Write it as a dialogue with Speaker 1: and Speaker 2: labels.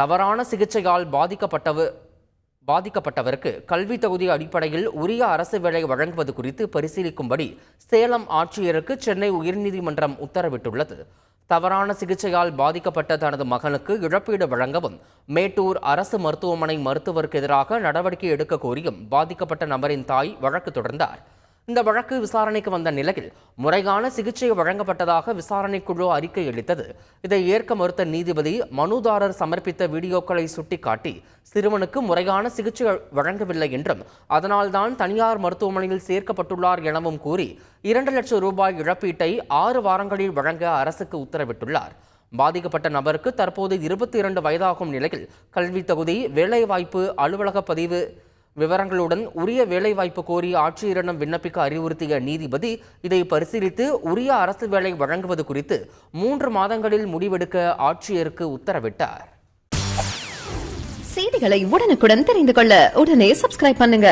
Speaker 1: தவறான சிகிச்சையால் பாதிக்கப்பட்டவ பாதிக்கப்பட்டவருக்கு கல்வி தகுதி அடிப்படையில் உரிய அரசு வேலை வழங்குவது குறித்து பரிசீலிக்கும்படி சேலம் ஆட்சியருக்கு சென்னை உயர்நீதிமன்றம் உத்தரவிட்டுள்ளது. தவறான சிகிச்சையால் பாதிக்கப்பட்ட தனது மகனுக்கு இழப்பீடு வழங்கவும் மேட்டூர் அரசு மருத்துவமனை மருத்துவருக்கு எதிராக நடவடிக்கை எடுக்க கோரியும் பாதிக்கப்பட்ட நபரின் தாய் வழக்கு தொடர்ந்தார். இந்த வழக்கு விசாரணைக்கு வந்த நிலையில் முறையான சிகிச்சை வழங்கப்பட்டதாக விசாரணைக்குழு அறிக்கை அளித்தது. இதை ஏற்க மறுத்த நீதிபதி மனுதாரர் சமர்ப்பித்த வீடியோக்களை சுட்டிக்காட்டி சிறுவனுக்கு முறையான சிகிச்சை வழங்கவில்லை என்றும் அதனால்தான் தனியார் மருத்துவமனையில் சேர்க்கப்பட்டுள்ளார் எனவும் கூறி இரண்டு லட்சம் ரூபாய் இழப்பீட்டை ஆறு வாரங்களில் வழங்க அரசுக்கு உத்தரவிட்டுள்ளார். பாதிக்கப்பட்ட நபருக்கு தற்போது இருபத்தி இரண்டு வயதாகும் நிலையில் கல்வி தகுதி வேலைவாய்ப்பு அலுவலக பதிவு விவரங்களுடன் உரிய வேலைவாய்ப்பு கோரி ஆட்சியரிடம் விண்ணப்பிக்க அறிவுறுத்திய நீதிபதி இதை பரிசீலித்து உரிய அரசு வேலை வழங்குவது குறித்து மூன்று மாதங்களில் முடிவெடுக்க ஆட்சியருக்கு உத்தரவிட்டார்.
Speaker 2: செய்திகளை உடனுக்குடன் தெரிந்து கொள்ள உடனே சப்ஸ்கிரைப் பண்ணுங்க.